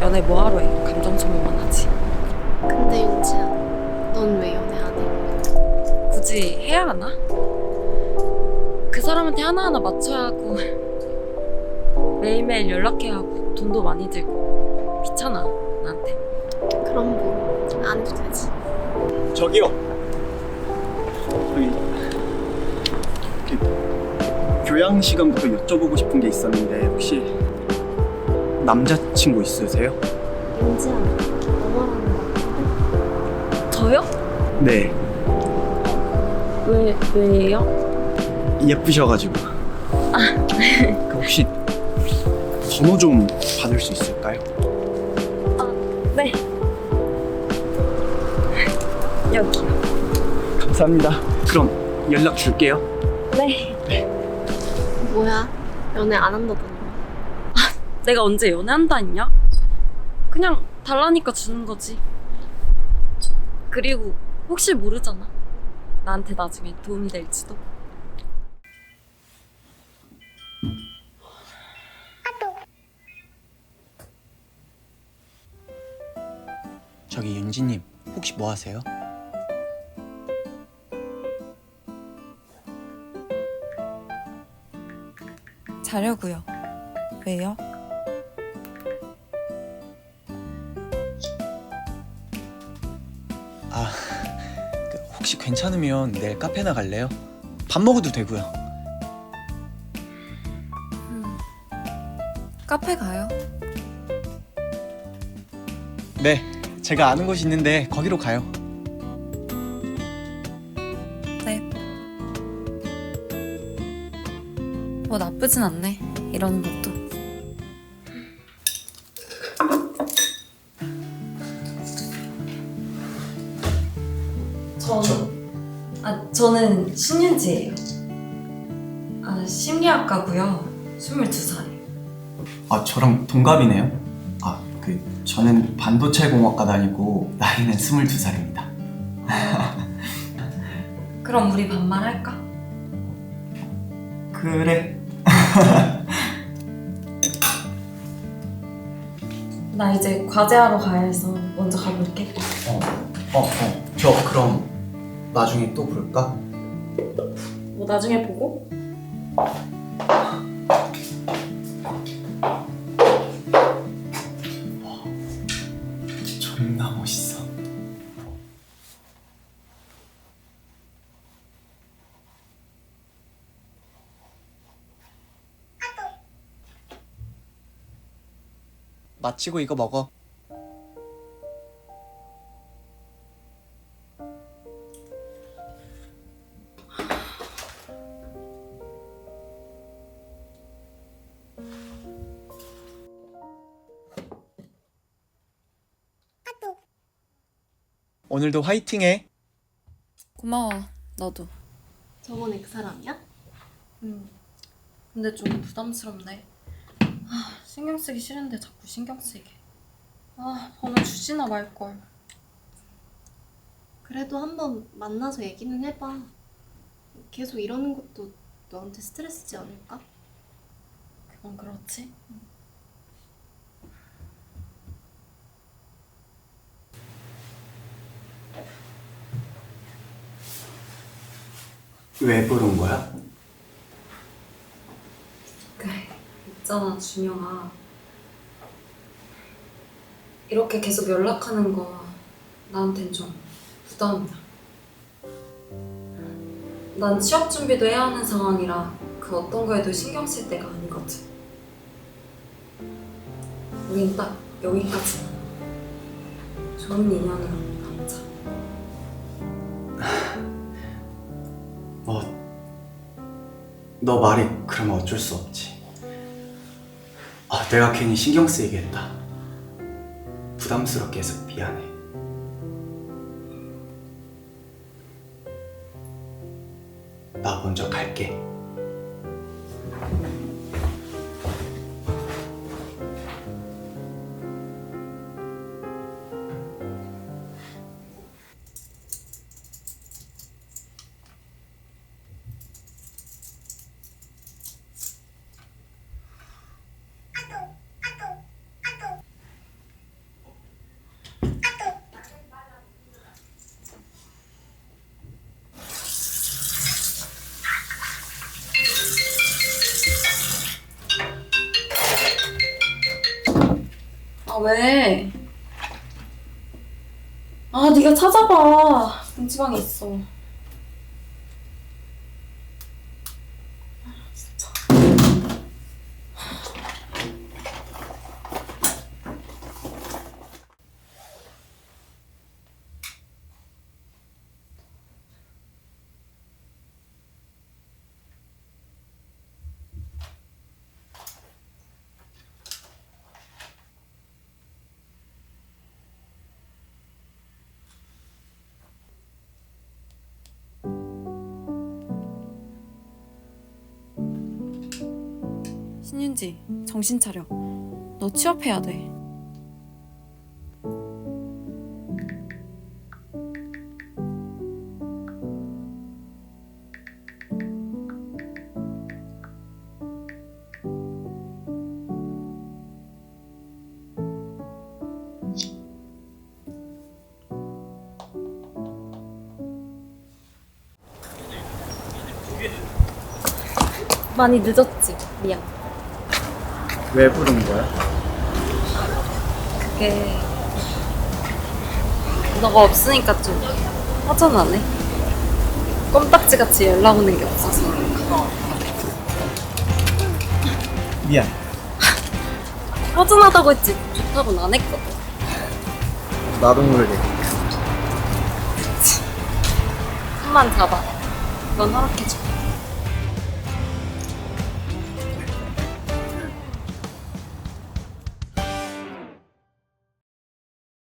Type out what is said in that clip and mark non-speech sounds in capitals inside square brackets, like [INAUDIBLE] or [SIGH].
연애 뭐하러 해? 감정 소모만 하지. 근데 윤채야, 넌 왜 연애 안 해? 굳이 해야 하나? 그 사람한테 하나하나 맞춰야 하고 매일매일 연락해야 하고 돈도 많이 들고 귀찮아 나한테. 그럼 뭐, 안 해도 되지. 저기요. 저희 그 교양 시간부터 여쭤보고 싶은 게 있었는데 혹시 남자친구 있으세요? 윤지야, 너 말하는 거 같은데? 저요? 네. 왜 왜요? 예쁘셔가지고. 그 혹시 번호 좀 받을 수 있을까요? 네 여기요 감사합니다. 그럼 연락 줄게요. 네 뭐야? 연애 안 한다더니. 내가 언제 연애한다 했냐? 그냥 달라니까 주는 거지 그리고 혹시 모르잖아 나한테 나중에 도움이 될지도 저기 윤지님 혹시 뭐 하세요? 자려고요. 왜요? 혹시 괜찮으면 내일 카페나 갈래요? 밥 먹어도 되고요. 카페 가요. 네, 제가 아는 곳이 있는데 거기로 가요. 네. 뭐 나쁘진 않네. 이러는 전, 아, 저는 신윤지예요. 아, 심리학과고요. 22살이에요. 아 저랑 동갑이네요. 아 그 저는 반도체 공학과 다니고 나이는 22살입니다. [LAUGHS] 그럼 우리 반말할까? 그래. [LAUGHS] 나 이제 과제하러 가야 해서 먼저 가볼게. 어, 어, 어. 저 그럼 나중에 또 볼까? 뭐 나중에 보고? 존나 멋있어. 마치고 이거 먹어. 오늘도 화이팅해. 고마워. 너도. 저번에 그 사람이야? 음. 근데 좀 부담스럽네. 아, 신경 쓰기 싫은데 자꾸 신경 쓰이게. 아, 번호 주지나 말걸. 그래도 한번 만나서 얘기는 해봐. 계속 이러는 것도 너한테 스트레스지 않을까? 그건 그렇지. 왜 부른 거야? 그래, 있잖아, 준영아. 이렇게 계속 연락하는 거 나한텐 좀 부담이야. 난 취업 준비도 해야 하는 상황이라 그 어떤 거에도 신경 쓸 때가 아니거든. 우린 딱 여기까지만. 좋은 인연으로 너 말이 그러면 어쩔 수 없지. 아, 내가 괜히 신경 쓰이게 했다. 부담스럽게 해서 미안해. 나 먼저 갈게. 왜? 아, 네가 찾아봐. 문지방에 있어. 신윤지, 정신 차려. 너 취업해야 돼. 많이 늦었지? 미안. 왜 부른 거야? 그게 너가 없으니까 좀 허전하네. 껌딱지 같이 연락 오는 게 없어서. 미안. [LAUGHS] 허전하다고 했지 좋다고는 안 했거든. 나도 모르게. 손만 잡아. 넌 허락해줘.